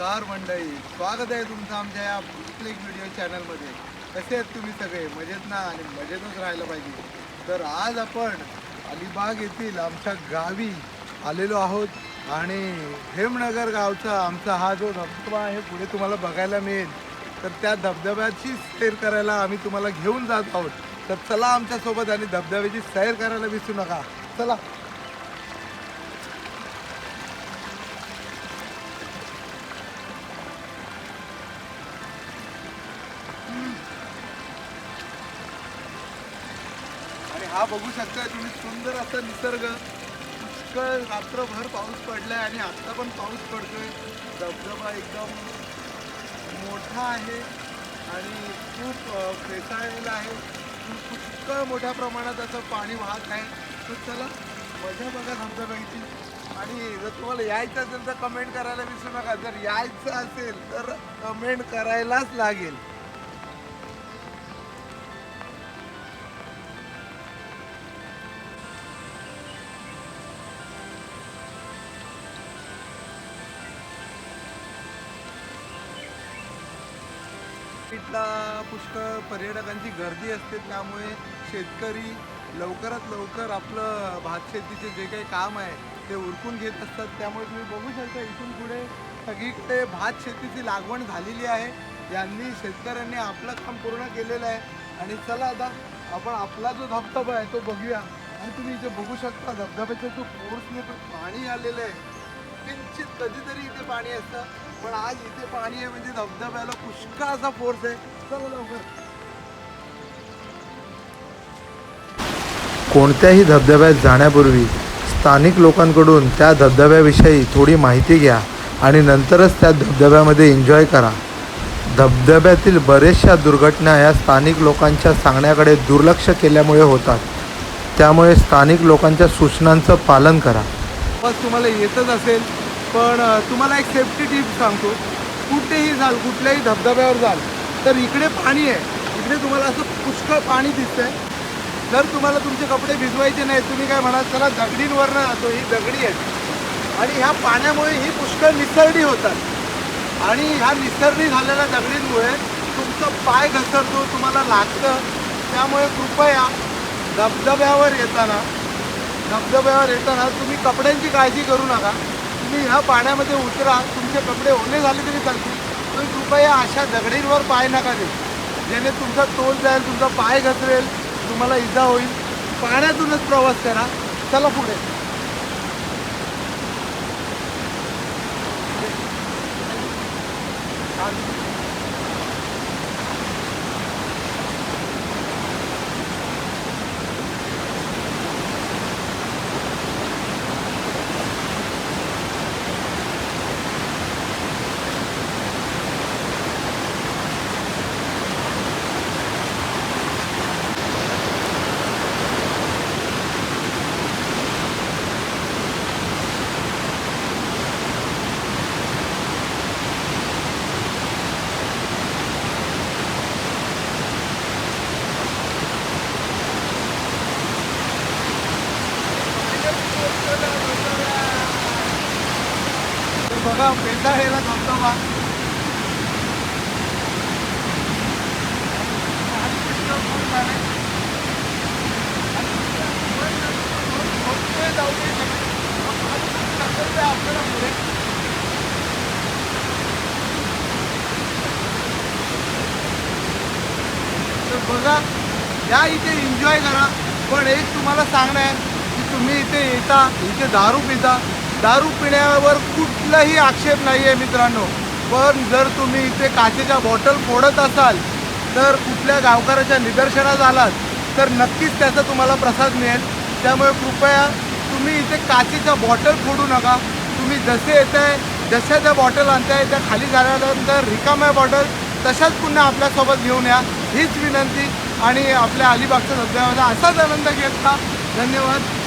नमस्कार मंडळी. स्वागत आहे तुमचं आमच्या या क्लिक व्हिडिओ चॅनलमध्ये कसे आहेत तुम्ही सगळे? मजेत ना? आणि मजेतच राहायला पाहिजे. तर आज आपण अलिबाग येथील आमच्या गावी आलेलो आहोत. आणि हेमनगर गावचा आमचा हा जो धबधबा आहे पुढे तुम्हाला बघायला मिळेल. तर त्या धबधब्याची सैर करायला आम्ही तुम्हाला घेऊन जात आहोत. तर चला आमच्यासोबत आणि धबधब्याची सैर करायला विसरू नका. चला. हा बघू शकता तुम्ही सुंदर असा निसर्ग. पुष्कळ रात्रभर पाऊस पडलाय आणि आता पण पाऊस पडतोय. धबधबा एकदम मोठा आहे आणि खूप फेसाळलेला आहे. खूप- पुष्कळ मोठ्या प्रमाणात असं पाणी वाहत आहे. तर चला मजा बघा धबधब्याची आणि जर तुम्हाला यायचं असेल तर कमेंट करायला विसरू नका. जर यायचं असेल तर कमेंट करायलाच लागेल. मार्केटला पुष्कळ पर्यटकांची गर्दी असते त्यामुळे शेतकरी लवकरात लवकर आपलं भात शेतीचे जे काही काम आहे ते उरकून घेत असतात. त्यामुळे तुम्ही बघू शकता इथून पुढे सगळीकडे भात शेतीची लागवड झालेली आहे. यांनी शेतकऱ्यांनी आपलं काम पूर्ण केलेलं आहे. आणि चला आता आपण आपला जो धबधबा आहे तो बघूया. आणि तुम्ही इथे बघू शकता धबधब्याचं जो कोर्सने पाणी आलेलं आहे किंचित कधीतरी इथे पाणी असतं. पण आज इथे पाणी आहे म्हणजे धबधब्याला पुष्कळ असा फोर्स आहे. चला लवकर. कोणत्याही धबधब्यात जाण्यापूर्वी स्थानिक लोकांकडून त्या धबधब्याविषयी थोडी माहिती घ्या आणि नंतरच त्या धबधब्यामध्ये एन्जॉय करा. धबधब्यातील बरेचशा दुर्घटना या स्थानिक लोकांच्या सांगण्याकडे दुर्लक्ष केल्यामुळे होतात. त्यामुळे स्थानिक लोकांच्या सूचनांचं पालन करा. बस तुम्हाला येतच असेल. पण तुम्हाला एक सेफ्टी टिप सांगतो. कुठेही जाल कुठल्याही धबधब्यावर जाल तर इकडे पाणी आहे. इकडे तुम्हाला असं पुष्कळ पाणी दिसतंय. जर तुम्हाला तुमचे कपडे भिजवायचे नाही तुम्ही काय म्हणाल चला दगडींवरनं जातो ही दगडी आहे. आणि ह्या पाण्यामुळे ही पुष्कळ निसरडी होतात. आणि ह्या निसरडी झालेल्या दगडींमुळे तुमचं पाय घसरतो तुम्हाला लागतं. त्यामुळे कृपया धबधब्यावर येताना धबधब्यावर येताना तुम्ही कपड्यांची काळजी करू नका. तुम्ही ह्या पाण्यामध्ये उतरा. तुमचे कपडे ओले झाले तरी चालतील. तुम्ही कृपया अशा दगडींवर पाय नका देऊ. ज्याने तुमचा तोल जाईल तुमचा पाय घसरेल तुम्हाला इजा होईल. पाण्यातूनच प्रवास करा. चला पुढे. तर बघा पेंढाळेला धबधबा आपल्याला पुढे बघा या इथे एन्जॉय करा. पण एक तुम्हाला सांगणं आहे की तुम्ही इथे येता इथे दारू पिता दारू पिण्यावर कुठलाही आक्षेप नाही आहे मित्रांनो. पण जर तुम्ही इथे काचेच्या बॉटल फोडत असाल तर कुठल्या गावकऱ्याच्या निदर्शनास आलात तर नक्कीच त्याचा तुम्हाला प्रसाद मिळेल. त्यामुळे कृपया तुम्ही इथे काचेच्या बॉटल फोडू नका. तुम्ही जसे येत आहे जशा त्या बॉटल आणताय त्या खाली झाल्यानंतर रिकाम्या बॉटल तशाच पुन्हा आपल्यासोबत घेऊन या. हीच विनंती आणि आपल्या अलिबागच्या धबधब्यामध्ये असाच आनंद घेत का धन्यवाद.